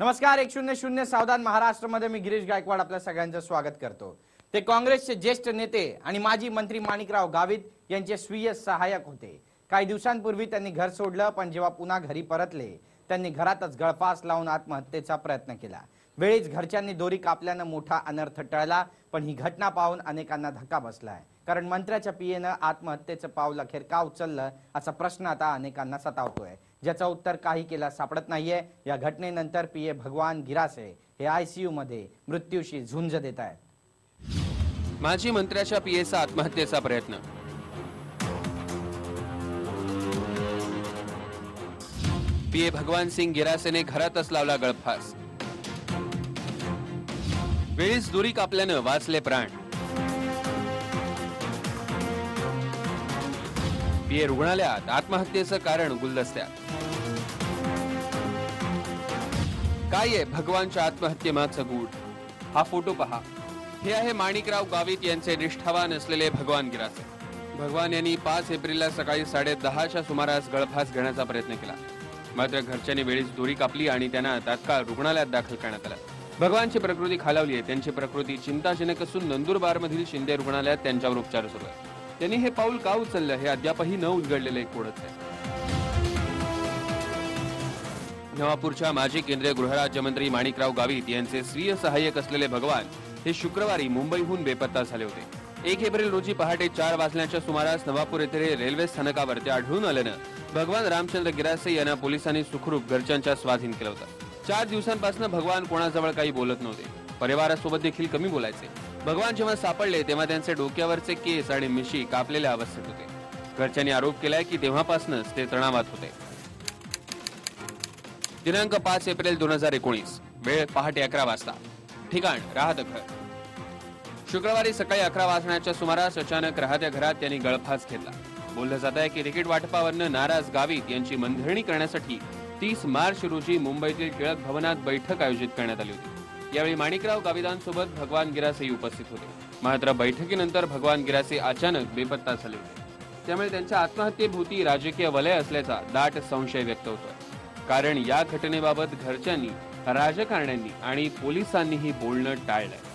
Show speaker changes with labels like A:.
A: नमस्कार एक शून्य शून्य सावधान महाराष्ट्रामध्ये मी गिरीश गायकवाड आपल्या सगळ्यांचं स्वागत करतो. ते काँग्रेसचे ज्येष्ठ नेते आणि माजी मंत्री माणिकराव गावित यांचे स्वीय सहाय्यक होते. काही दिवसांपूर्वी त्यांनी घर सोडलं पण जेव्हा पुन्हा घरी परतले त्यांनी घरातच गळफास लावून आत्महत्येचा प्रयत्न केला. वेळीच घरच्यांनी दोरी कापल्यानं मोठा अनर्थ टळला पण ही घटना पाहून अनेकांना धक्का बसलाय. कारण मंत्र्याच्या पियेनं आत्महत्येचं पाऊल अखेर का उचललं असा प्रश्न आता अनेकांना सतावतोय. ज्याचं उत्तर काही केला सापडत नाहीये. या घटनेनंतर पीए भगवान गिरासे हे आयसीयू मध्ये मृत्यूशी झुंज देत आहेत.
B: माजी मंत्र्याच्या पीएचा आत्महत्येचा प्रयत्न. पीए भगवान सिंग गिरासेने घरातच लावला गळफास. वेळीच दुरी कापल्यानं वाचले प्राण. पीए रुग्णालयात आत्महत्येचं कारण गुलदस्त्यात काय आहे भगवानच्या आत्महत्येमागचं गूढ? हा फोटो पहा. हे आहे माणिकराव गावित यांचे निष्ठावान असलेले भगवान गिराचे भगवान यांनी पाच एप्रिलला सकाळी साडे दहाच्या सुमारास गळफास घेण्याचा प्रयत्न केला. मात्र घरच्यांनी वेळीच दोरी कापली आणि त्यांना तात्काळ रुग्णालयात दाखल करण्यात आलं. भगवानची प्रकृती खालावली आहे. त्यांची प्रकृती चिंताजनक असून नंदुरबार मधील शिंदे रुग्णालयात त्यांच्यावर उपचार सुरू आहे त्यांनी हे पाऊल का उचललं हे अद्यापही न उलगडलेलं एक कोडच आहे. नवापूरच्या माजी केंद्रीय गृहराज्यमंत्री माणिकराव गावित यांचे स्वीय सहाय्यक असलेले भगवान हे शुक्रवारी मुंबईहून बेपत्ता झाले होते. एक एप्रिल रोजी पहाटे चार वाजण्याच्या सुमारास नवापूर येथे रेल्वे स्थानकावर ते आढळून आल्यानं भगवान रामचंद्र गिरासे यांना पोलिसांनी सुखरूप घरच्यांच्या स्वाधीन केलं होतं. चार दिवसांपासून भगवान कोणाजवळ काही बोलत नव्हते. परिवारासोबत देखील कमी बोलायचे. भगवान जेव्हा सापडले तेव्हा त्यांचे डोक्यावरचे केस आणि मिशी कापलेल्या अवस्थेत होते. घरच्यांनी आरोप केलाय की तेव्हापासूनच ते तणावात होते. दिनांक पाच एप्रिल दोन हजार एकोणीस वेळ पहाटे अकरा वाजता. ठिकाण राहत घर. शुक्रवारी सकाळी अकरा वाजण्याच्या सुमारास अचानक राहत्या घरात त्यांनी गळफास घेतला. बोललं जात आहे की तिकीट वाटपावरनं नाराज गावित यांची मनधरणी करण्यासाठी तीस मार्च रोजी मुंबईतील टिळक भवनात बैठक आयोजित करण्यात आली होती. यावेळी माणिकराव गावितांसोबत भगवान गिरासेही उपस्थित होते. मात्र बैठकीनंतर भगवान गिरासे अचानक बेपत्ता झाले होते. त्यामुळे त्यांच्या आत्महत्येभोवती राजकीय वलय असल्याचा दाट संशय व्यक्त होतोय. कारण या घटनेबाबत घरच्यांनी राजकारण्यांनी आणि पोलिसांनीही बोलणं टाळलंय.